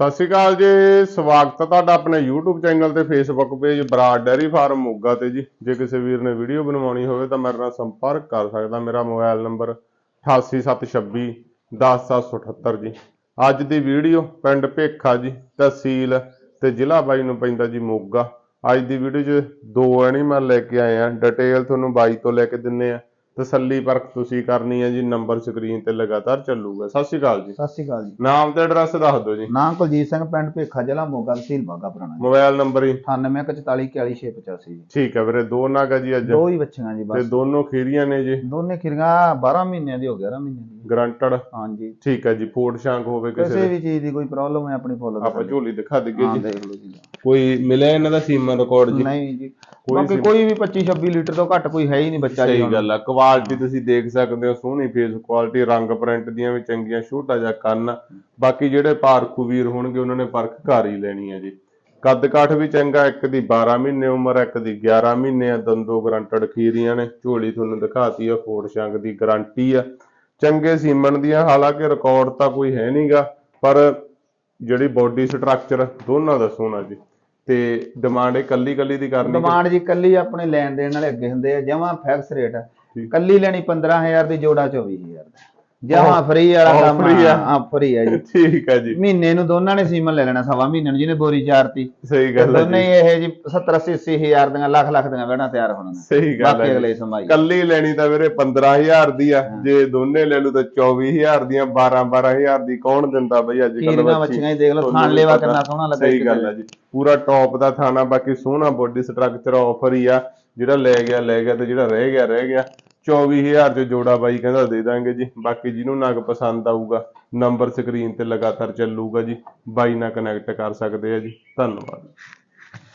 ਸਤਿ ਸ਼੍ਰੀ ਅਕਾਲ ਜੀ, ਸਵਾਗਤ ਹੈ ਤੁਹਾਡਾ ਆਪਣੇ YouTube ਚੈਨਲ ਤੇ Facebook page Brar dairy farm Moga ਤੇ ਜੀ। ਜੇ ਕਿਸੇ ਵੀਰ ਨੇ ਵੀਡੀਓ ਬਣਵਾਉਣੀ ਹੋਵੇ ਤਾਂ ਮੇਰੇ ਨਾਲ ਸੰਪਰਕ ਕਰ ਸਕਦਾ। ਮੇਰਾ ਮੋਬਾਈਲ ਨੰਬਰ 88726 10778 ਜੀ। ਅੱਜ ਦੀ ਵੀਡੀਓ ਪਿੰਡ ਭੇਖਾ ਜੀ, ਤਹਿਸੀਲ ਤੇ ਜ਼ਿਲ੍ਹਾ ਬਾਈ ਨੂੰ ਪੈਂਦਾ ਜੀ ਮੋਗਾ। ਅੱਜ ਦੀ ਵੀਡੀਓ 'ਚ ਦੋ ਐਨੀਮਲ ਲੈ ਕੇ ਆਏ ਆ। ਡਿਟੇਲ ਤੁਹਾਨੂੰ ਬਾਈ ਤੋਂ ਲੈ ਕੇ ਦਿੰਨੇ ਆ। ਤਸੱਲੀ ਪਰਖ ਤੁਸੀਂ ਕਰਨੀ ਹੈ ਜੀ ਨੰਬਰ ਸਕਰੀਨ ਤੇ ਲਗਾਤਾਰ ਚੱਲੂਗਾ। ਸਤਿ ਸ਼੍ਰੀ ਅਕਾਲ ਜੀ। ਸਤਿ ਸ਼੍ਰੀ ਅਕਾਲ ਜੀ। ਨਾਮ ਤੇ ਐਡਰੈਸ ਦੱਸ ਦਿਓ ਜੀ। ਨਾਮ ਕੁਲਜੀਤ ਸਿੰਘ ਪਿੰਡ ਭੇਖਾ ਜ਼ਿਲ੍ਹਾ ਮੋਗਾ ਤਹਿਸੀਲ ਬਾਗਾ ਪੁਰਾਣਾ ਜੀ। ਮੋਬਾਈਲ ਨੰਬਰ ਹੀ 9844468685 ਜੀ। ਠੀਕ ਹੈ ਵੀਰੇ ਦੋ ਨਾਗ ਜੀ ਅੱਜ। ਦੋ ਹੀ ਬੱਚੀਆਂ ਜੀ ਤੇ ਬਸ। ਦੋਨੋਂ ਖੀਰੀਆਂ ਨੇ ਜੀ। ਦੋਨੇ ਖਿਰਗਾ 12 ਮਹੀਨਿਆਂ ਦੀ ਹੋ 11 ਮਹੀਨਿਆਂ ਦੀ। ਗਰੰਟਡ ਹਾਂਜੀ। ਠੀਕ ਹੈ ਜੀ ਫੋਟ ਸ਼ਾਂਕ ਹੋਵੇ ਕਿਸੇ ਵੀ ਚੀਜ਼ ਦੀ ਕੋਈ ਪ੍ਰੋਬਲਮ ਹੈ ਆਪਣੀ ਫੁੱਲ ਆਪਾਂ ਝੋਲੀ ਦਿਖਾ ਦਈਏ ਹਾਂ ਜੀ ਦੇਖ ਲਓ ਜੀ। ਕੋਈ ਮਿਲਿਆ ਇਹਨਾਂ ਦਾ ਸੀਮਾ ਰਿਕਾਰਡ ਜੀ? ਨਹੀਂ ਜੀ। ਬਾਕੀ ਕੋਈ ਵੀ 25 26 ਲੀਟਰ ਤੋਂ ਘੱਟ ਕੋਈ ਹੈ ਹੀ ਨਹੀਂ ਬੱਚਾ ਜੀ ਸਹੀ। ਗੱਲ ਆ ਕੁਆਲਿਟੀ ਤੁਸੀਂ ਦੇਖ ਸਕਦੇ ਹੋ ਸੋਹਣੀ ਫੇਸ ਕੁਆਲਿਟੀ ਰੰਗ ਪ੍ਰਿੰਟ ਦੀਆਂ ਵੀ ਚੰਗੀਆਂ ਛੋਟਾ ਜਿਹਾ ਕੰਨ। ਬਾਕੀ ਜਿਹੜੇ ਪਾਰਖੂ ਵੀਰ ਹੋਣਗੇ ਉਹਨਾਂ ਨੇ ਪਰਖ ਘਰ ਹੀ ਲੈਣੀ ਹੈ ਜੀ। ਕੱਦ ਕਾਠ ਵੀ ਚੰਗਾ ਇੱਕ ਦੀ 12 ਮਹੀਨੇ ਉਮਰ ਇੱਕ ਦੀ 11 ਮਹੀਨੇ ਆ ਦੰਦੋ ਗਰੰਟਡ ਖੀਰੀਆਂ ਨੇ। ਝੋਲੀ ਤੁਹਾਨੂੰ ਦਿਖਾਤੀ ਆ ਫੋੜ ਸ਼ੰਗ ਦੀ ਗਾਰੰਟੀ ਆ। ਚੰਗੇ ਸੀਮਨ ਦੀਆਂ ਹਾਲਾਂਕਿ ਰਿਕਾਰਡ ਤਾਂ ਕੋਈ ਹੈ ਨਹੀਂਗਾ ਪਰ ਜਿਹੜੀ ਬਾਡੀ ਸਟਰਕਚਰ ਦੋਨਾਂ ਦਾ ਸੋਹਣਾ ਜੀ। ਤੇ ਡਿਮਾਂਡ ਇਹ ਕੱਲੀ ਕੱਲੀ ਦੀ ਕਰਨੀ ਡਿਮਾਂਡ ਜੀ ਕੱਲੀ ਆਪਣੇ ਲੈਣ ਦੇਣ ਵਾਲੇ ਅੱਗੇ ਹੁੰਦੇ ਆ ਜਮਾ ਫਿਕਸ ਰੇਟ। ਕੱਲੀ ਲੈਣੀ 15000 ਦੀ ਜੋੜਾ 24000 ਦਾ ਜਮਾ ਫ੍ਰੀ ਵਾਲਾ ਕੰਮ free ਆ। ਫ੍ਰੀ ਆ ਜੀ। ਠੀਕ ਹੈ ਜੀ। ਮਹੀਨੇ ਨੂੰ ਦੋਨਾਂ ਨੇ ਸੀਮਨ ਲੈ ਲੈਣਾ ਸਵਾ ਮਹੀਨੇ ਨੂੰ ਜਿਹਨੇ ਬੋਰੀ ਚਾਰਤੀ। ਸਹੀ ਗੱਲ ਹੈ ਦੋਨੇ ਜੀ। ਇਹ ਜੀ 70 80 80 ਹਜ਼ਾਰ ਦੀਆਂ ਲੱਖ ਲੱਖ ਦੀਆਂ ਵਹਿਣਾ ਤਿਆਰ ਹੋਣਗੀਆਂ ਸਹੀ ਗੱਲ ਬਾਕੀ ਹੈ ਅਗਲੇ ਜੀ। ਸਮਾਈ। ਕੱਲੀ ਲੈਣੀ ਤਾਂ ਵੀਰੇ 15000 ਦੀ ਆ। ਜੇ ਦੋਨੇ ਲੈ ਲੂ ਤਾਂ 24000 ਦੀਆਂ 12 12000 ਦੀ ਕੌਣ ਦਿੰਦਾ ਬਈ ਅੱਜ ਕੱਲ ਕੀਰੀਆਂ ਬੱਚੀਆਂ ਹੀ ਦੇਖ ਲਓ ਥਾਣ ਲੇਵਾ ਕਿੰਨਾ ਸੋਹਣਾ ਲੱਗਾ ਸਹੀ ਗੱਲ ਹੈ ਜੀ। ਪੂਰਾ ਟੌਪ ਦਾ ਥਾਣਾ ਬਾਕੀ ਸੋਹਣਾ ਬੋਡੀ ਸਟਰਕਚਰ ਆਫਰ ਹੀ ਆ। ਜਿਹੜਾ ਲੈ ਗਿਆ ਲੈ ਗਿਆ ਤੇ ਜਿਹੜਾ ਰਹਿ ਗਿਆ ਰਹਿ ਗਿਆ। 24000 ਚ ਜੋੜਾ ਬਾਈ ਕਹਿੰਦਾ ਦੇ ਦਾਂਗੇ ਜੀ। ਬਾਕੀ ਜਿਹਨੂੰ ਨਗ ਪਸੰਦ ਆਊਗਾ ਨੰਬਰ ਸਕਰੀਨ ਤੇ ਲਗਾਤਾਰ ਚੱਲੂਗਾ ਜੀ। ਬਾਈ ਨਾਲ ਕਨੈਕਟ ਕਰ ਸਕਦੇ ਆ ਜੀ। ਧੰਨਵਾਦ।